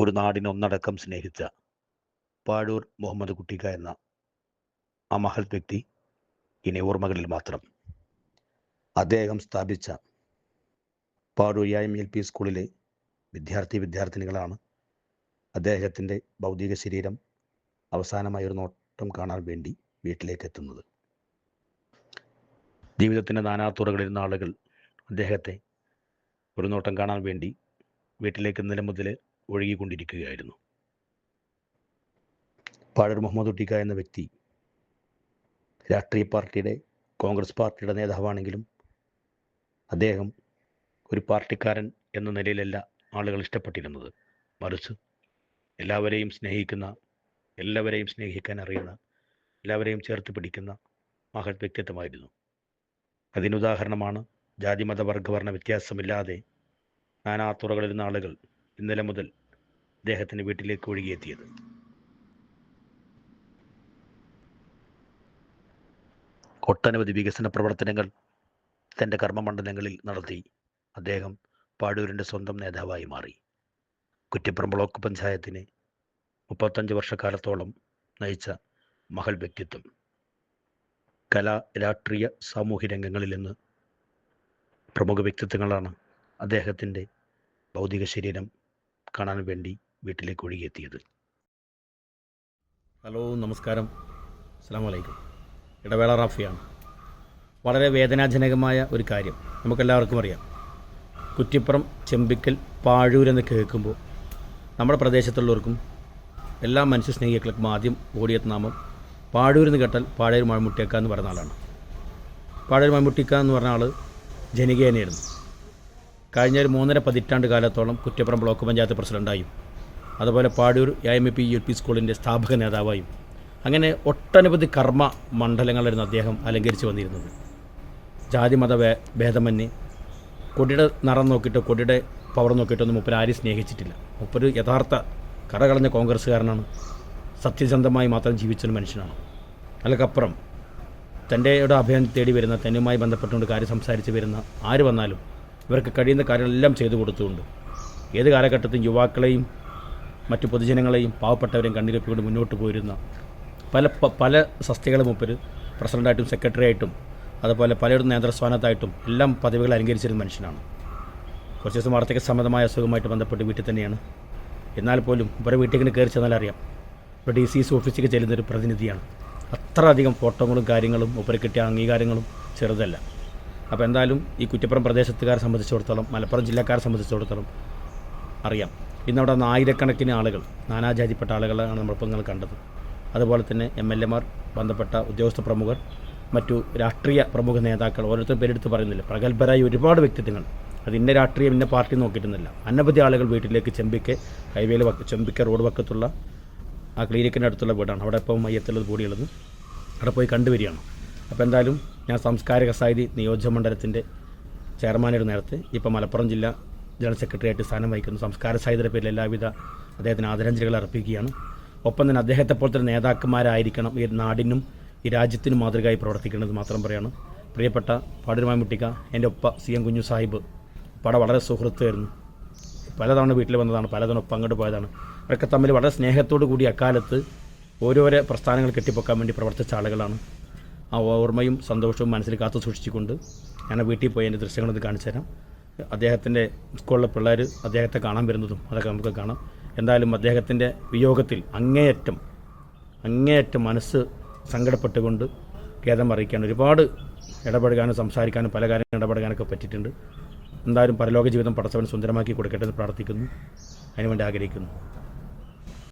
ഒരു നാടിനെ ഒന്നടക്കം സ്നേഹിച്ച പാഴൂർ മുഹമ്മദ് കുട്ടിക്ക എന്ന ആ മഹത് വ്യക്തി ഇനി ഓർമ്മകളിൽ മാത്രം. അദ്ദേഹം സ്ഥാപിച്ച എം എൽ പി സ്കൂളിലെ വിദ്യാർത്ഥി വിദ്യാർത്ഥിനികളാണ്. അദ്ദേഹത്തിന്റെ ഭൗതിക ശരീരം അവസാനമായി ഒരു നോട്ടം കാണാൻ വേണ്ടി വീട്ടിലേക്ക് എത്തുന്നത്. ജീവിതത്തിന്റെ നാനാത്തുറകളിൽ നിന്ന് ആളുകൾ അദ്ദേഹത്തെ ഒരു നോട്ടം കാണാൻ വേണ്ടി വീട്ടിലേക്ക് ഇന്നലെ മുതൽ ഒഴുകിക്കൊണ്ടിരിക്കുകയായിരുന്നു. പാഴർ മുഹമ്മദ് ഉട്ടിക്ക എന്ന വ്യക്തി രാഷ്ട്രീയ പാർട്ടിയുടെ കോൺഗ്രസ് പാർട്ടിയുടെ നേതാവാണെങ്കിലും അദ്ദേഹം ഒരു പാർട്ടിക്കാരൻ എന്ന നിലയിലല്ല ആളുകൾ ഇഷ്ടപ്പെട്ടിരുന്നത്. മറിച്ച് എല്ലാവരെയും സ്നേഹിക്കുന്ന എല്ലാവരെയും സ്നേഹിക്കാൻ അറിയുന്ന എല്ലാവരെയും ചേർത്ത് പിടിക്കുന്ന മഹത് വ്യക്തിത്വമായിരുന്നു. അതിനുദാഹരണമാണ് ജാതി മത വർഗവർണ വ്യത്യാസമില്ലാതെ നാനാ തുറകളിൽ നിന്ന് ആളുകൾ ഇന്നലെ മുതൽ അദ്ദേഹത്തിന്റെ വീട്ടിലേക്ക് ഒഴുകിയെത്തിയത്. ഒട്ടനവധി വികസന പ്രവർത്തനങ്ങൾ തന്റെ കർമ്മമണ്ഡലങ്ങളിൽ നടത്തി. അദ്ദേഹം പാടൂരിന്റെ സ്വന്തം നേതാവായി മാറി. കുറ്റിപ്പുറം ബ്ലോക്ക് പഞ്ചായത്തിനെ മുപ്പത്തഞ്ച് വർഷക്കാലത്തോളം നയിച്ച മഹൽ വ്യക്തിത്വം. കലാ രാഷ്ട്രീയ സാമൂഹ്യ രംഗങ്ങളിൽ നിന്ന് പ്രമുഖ വ്യക്തിത്വങ്ങളാണ് അദ്ദേഹത്തിന്റെ ഭൗതിക ശരീരം കാണാൻ വേണ്ടി വീട്ടിലേക്ക് ഒഴുകിയെത്തിയത്. ഹലോ നമസ്കാരം. അസ്സാം വലൈക്കും ഇടവേള റാഫിയാണ്. വളരെ വേദനാജനകമായ ഒരു കാര്യം നമുക്കെല്ലാവർക്കും അറിയാം. കുറ്റിപ്പുറം ചെമ്പിക്കൽ പാഴൂർ എന്ന് കേൾക്കുമ്പോൾ നമ്മുടെ പ്രദേശത്തുള്ളവർക്കും എല്ലാ മനുഷ്യ സ്നേഹികൾക്കും ആദ്യം ഓടിയെത്തുന്ന നാമം പാഴൂരെന്ന് കേട്ടാൽ പാഴൂർ മഴമുട്ടിയക്ക എന്ന് പറഞ്ഞ ആളാണ്. പാഴൂർ മഴമുട്ടിക്ക എന്ന് പറഞ്ഞ ആൾ ജനികേനയായിരുന്നു. കഴിഞ്ഞ ഒരു മൂന്നര പതിറ്റാണ്ട് കാലത്തോളം കുറ്റിപ്പുറം ബ്ലോക്ക് പഞ്ചായത്ത് പ്രസിഡന്റായും അതുപോലെ Padoor A P U P സ്കൂളിന്റെ സ്ഥാപക നേതാവായും. അങ്ങനെ ഒട്ടനവധി കർമ്മ മണ്ഡലങ്ങളായിരുന്നു അദ്ദേഹം അലങ്കരിച്ച് വന്നിരുന്നത്. ജാതി മത ഭേ ഭേദമന്യേ. കൊടിയുടെ നിറം നോക്കിയിട്ടോ കൊടിയുടെ പവർ നോക്കിയിട്ടൊന്നും മുപ്പര് ആരും സ്നേഹിച്ചിട്ടില്ല. മുപ്പര് യഥാർത്ഥ കറകളഞ്ഞ കോൺഗ്രസ്സുകാരനാണ്. സത്യസന്ധമായി മാത്രം ജീവിച്ചൊരു മനുഷ്യനാണ്. അതിലക്കപ്പുറം തന്റെ അഭയം തേടി വരുന്ന തന്നുമായി ബന്ധപ്പെട്ടുകൊണ്ട് കാര്യം സംസാരിച്ച് വരുന്ന ആര് വന്നാലും ഇവർക്ക് കഴിയുന്ന കാര്യങ്ങളെല്ലാം ചെയ്തു കൊടുത്തുകൊണ്ട് ഏത് കാലഘട്ടത്തിൽ യുവാക്കളെയും മറ്റു പൊതുജനങ്ങളെയും പാവപ്പെട്ടവരെയും കണ്ണീരൊപ്പിക്കൊണ്ട് മുന്നോട്ട് പോയിരുന്ന പല പല സസ്തികളും മുപ്പർ പ്രസിഡന്റായിട്ടും സെക്രട്ടറി ആയിട്ടും അതുപോലെ പലയിടത്തും നേതൃസ്ഥാനത്തായിട്ടും എല്ലാം പദവികൾ അലങ്കരിച്ചിരുന്ന മനുഷ്യനാണ്. കുറച്ച് ദിവസം വാർത്തയ്ക്ക് സംബന്ധമായ അസുഖമായിട്ട് ബന്ധപ്പെട്ട് വീട്ടിൽ തന്നെയാണ്. എന്നാൽ പോലും ഇവരെ വീട്ടിലേക്ക് കയറി ചെന്നാൽ അറിയാം. ഇപ്പോൾ ഡി സി സി ഓഫീസിലേക്ക് ചെല്ലുന്നൊരു പ്രതിനിധിയാണ്. അത്ര അധികം ഫോട്ടോകളും കാര്യങ്ങളും ഉപരി കിട്ടിയ അംഗീകാരങ്ങളും ചെറുതല്ല. അപ്പോൾ എന്തായാലും ഈ കുറ്റപ്പുറം പ്രദേശത്തുകാരെ സംബന്ധിച്ചിടത്തോളം മലപ്പുറം ജില്ലക്കാരെ സംബന്ധിച്ചിടത്തോളം അറിയാം. ഇന്നവിടെ ആയിരക്കണക്കിന് ആളുകൾ നാനാജാതിപ്പെട്ട ആളുകളാണ് നമ്മളിപ്പോൾ നിങ്ങൾ കണ്ടത്. അതുപോലെ തന്നെ എം എൽ എമാർ ബന്ധപ്പെട്ട ഉദ്യോഗസ്ഥ പ്രമുഖർ മറ്റു രാഷ്ട്രീയ പ്രമുഖ നേതാക്കൾ ഓരോരുത്തരും പേരെടുത്ത് പറയുന്നില്ല. പ്രഗത്ഭരായ ഒരുപാട് വ്യക്തിത്വങ്ങൾ. അത് ഇന്ന രാഷ്ട്രീയം ഇന്ന പാർട്ടി നോക്കിയിട്ടൊന്നുമില്ല. അനവധി ആളുകൾ വീട്ടിലേക്ക് ചെമ്പിക്ക് ഹൈവേയിൽ ചെമ്പിക്ക റോഡ് വക്കത്തുള്ള ആ ക്ലിനിക്കിന്റെ അടുത്തുള്ള വീടാണ്. അവിടെ ഇപ്പം മയ്യത്തുള്ളത് കൂടിയുള്ളത്. അവിടെ പോയി കണ്ടുവരികയാണ്. അപ്പോൾ എന്തായാലും ഞാൻ സാംസ്കാരിക സാഹിതി നിയോജക മണ്ഡലത്തിന്റെ ചെയർമാനൊരു നേരത്തെ. ഇപ്പോൾ മലപ്പുറം ജില്ല ജനറൽ സെക്രട്ടറി ആയിട്ട് സ്ഥാനം വഹിക്കുന്നു സംസ്കാര സാഹിത്യയുടെ പേരിൽ എല്ലാവിധ അദ്ദേഹത്തിന് ആദരാഞ്ജലികൾ അർപ്പിക്കുകയാണ്. ഒപ്പം തന്നെ അദ്ദേഹത്തെ പോലത്തെ നേതാക്കന്മാരായിരിക്കണം ഈ നാടിനും ഈ രാജ്യത്തിനും മാതൃകയായി പ്രവർത്തിക്കേണ്ടത് മാത്രം പറയാണ്. പ്രിയപ്പെട്ട പാടൂരുമായി മുട്ടിക്ക എന്റെ ഒപ്പ സി എം കുഞ്ഞു സാഹിബ് പട വളരെ സുഹൃത്തായിരുന്നു. പലതവണ വീട്ടിൽ വന്നതാണ് പലതവണ ഒപ്പം അങ്ങോട്ട് പോയതാണ്. അവരൊക്കെ തമ്മിൽ വളരെ സ്നേഹത്തോടു കൂടി അക്കാലത്ത് ഓരോരോ പ്രസ്ഥാനങ്ങൾ കെട്ടിപ്പൊക്കാൻ വേണ്ടി പ്രവർത്തിച്ച ആളുകളാണ്. ആ ഓർമ്മയും സന്തോഷവും മനസ്സിൽ കാത്തു സൂക്ഷിച്ചുകൊണ്ട് ഞാൻ വീട്ടിൽ പോയി എന്റെ ദൃശ്യങ്ങളൊന്ന് കാണിച്ചു തരാം അദ്ദേഹത്തിന്റെ സ്കൂളിലെ പിള്ളേർ അദ്ദേഹത്തെ കാണാൻ വരുന്നതും അതൊക്കെ നമുക്ക് കാണാം. എന്തായാലും അദ്ദേഹത്തിന്റെ വിയോഗത്തിൽ അങ്ങേയറ്റം അങ്ങേയറ്റം മനസ്സ് സങ്കടപ്പെട്ടുകൊണ്ട് ഖേദം അറിയിക്കാൻ ഒരുപാട് ഇടപെടുകാനും സംസാരിക്കാനും പല കാര്യങ്ങളും ഇടപെടുകാനൊക്കെ പറ്റിയിട്ടുണ്ട്. എന്തായാലും പരലോക ജീവിതം പടച്ചവൻ സുന്ദരമാക്കി കൊടുക്കട്ടെ എന്ന് പ്രാർത്ഥിക്കുന്നു. അതിനുവേണ്ടി ആഗ്രഹിക്കുന്നു.